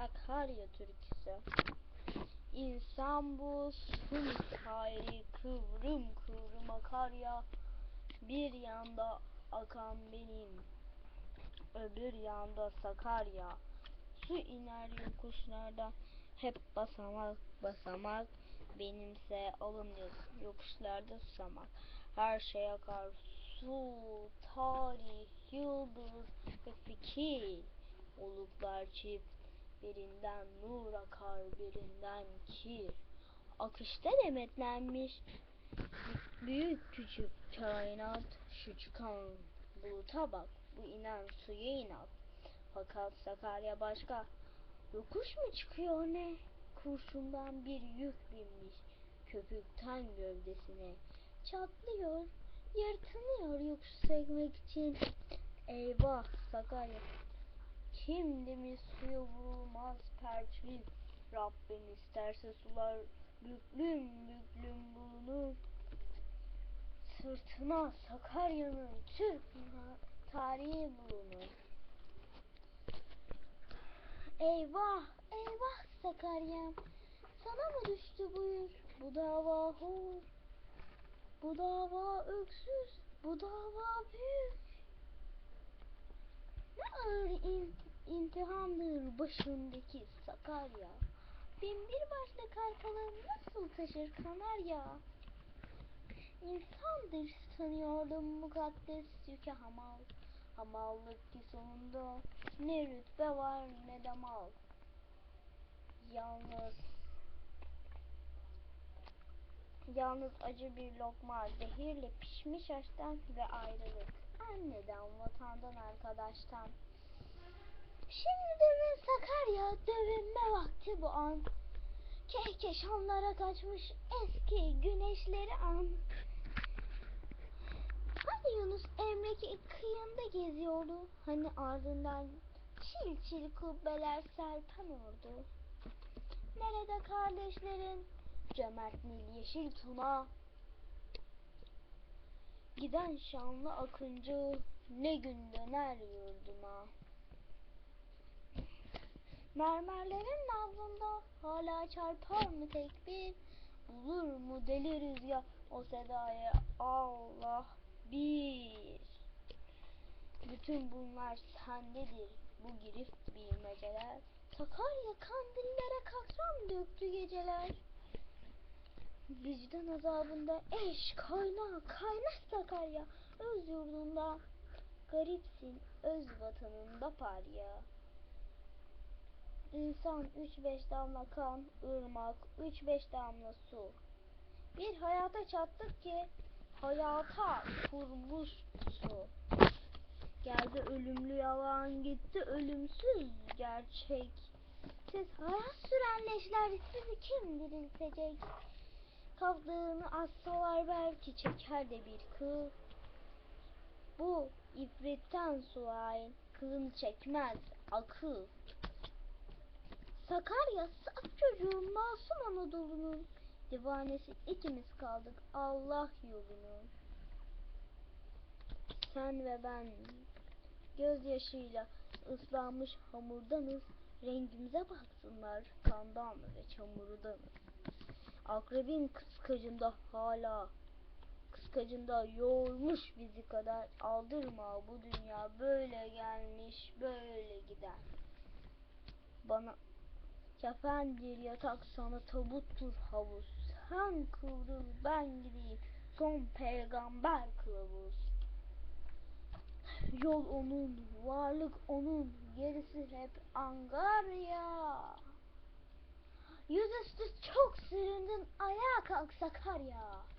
Sakarya türküsü. İnsan bu sun hayri kıvrım kıvrım akar ya. Bir yanda akan benim, öbür yanda Sakarya. Su iner yokuşlardan hep basamak basamak. Benimse yazı yokuşlarda susamak. Her şey akar su, tarih, yıldız ve fikir. Oluklar çift, birinden nur akar, birinden kir. Akışta demetlenmiş büyük küçük kainat. Şu çıkan buluta bak, bu inen suya inat. Fakat Sakarya başka. Yokuş mu çıkıyor ne? Kurşundan bir yük binmiş köpükten gövdesine. Çatlıyor, yırtınıyor yokuş çekmek için. Eyvah Sakarya. Kim demiş suya vurulmaz perçin. Rabbim isterse sular büklüm büklüm bulunur. Sırtına Sakarya'nın Türk tarihi bulunur. Eyvah, eyvah Sakarya'm. Sana mı düştü buyur? Bu dava hor. Bu dava öksüz. Bu dava büyük. Ne ağır imtihandır başındaki Sakarya. Bin bir başlı kalfaları nasıl taşır Kanarya? İnsandır sanıyordum mukaddes yüke hamal. Hamallık ki sonunda ne rütbe var ne de mal. Yalnız Yalnız acı bir lokma zehirle pişmiş aşktan ve ayrılık. Anneden, vatandan, arkadaştan. Şimdi mi Sakarya dövünme vakti bu an. Kehkeşanlara kaçmış eski güneşleri an. Hani Yunus Emre'ki kıyında geziyordu. Hani ardından çil çil kubbeler serpen ordu. Nerede kardeşlerin? Cömert Nil Yeşil Tuna Giden şanlı akıncı ne gün döner yurduna Mermerlerin nabzında hala çarpar mı tekbir Bulur mu deli rüzgar? O sedayı Allah bir. Bütün bunlar sendedir. Bu girift bilmeceler. Sakarya kandillere kakram döktü geceler. Vicdan azabında eş kaynağı kaynar Sakarya. Öz yurdunda garipsin öz vatanında parya İnsan üç beş damla kan, ırmak, üç beş damla su Bir hayata çattık ki hayata kurmuş su Geldi ölümlü yalan gitti ölümsüz gerçek Siz hayat süren leşler sizi kim diriltecek Kavdığını assalar belki çeker de bir kıl. Bu ifritten sual kılını çekmez akıl. Sakarya saf çocuğun masum Anadolu'nun divanesi ikimiz kaldık Allah yolunun. Sen ve ben gözyaşıyla ıslanmış hamurdanız rengimize baksınlar kandan ve çamurdanız. Akrebin kıskacında hala kıskacında yoğurmuş bizi kadar aldırma bu dünya böyle gelmiş böyle gider. Bana kefendir yatak sana tabuttur havuz. Sen kıvrıl ben gideyim son peygamber kılavuz. Yol onun, varlık onun, gerisi hep Angarya. Yüzüstü çok süründün ayağa kalk Sakarya.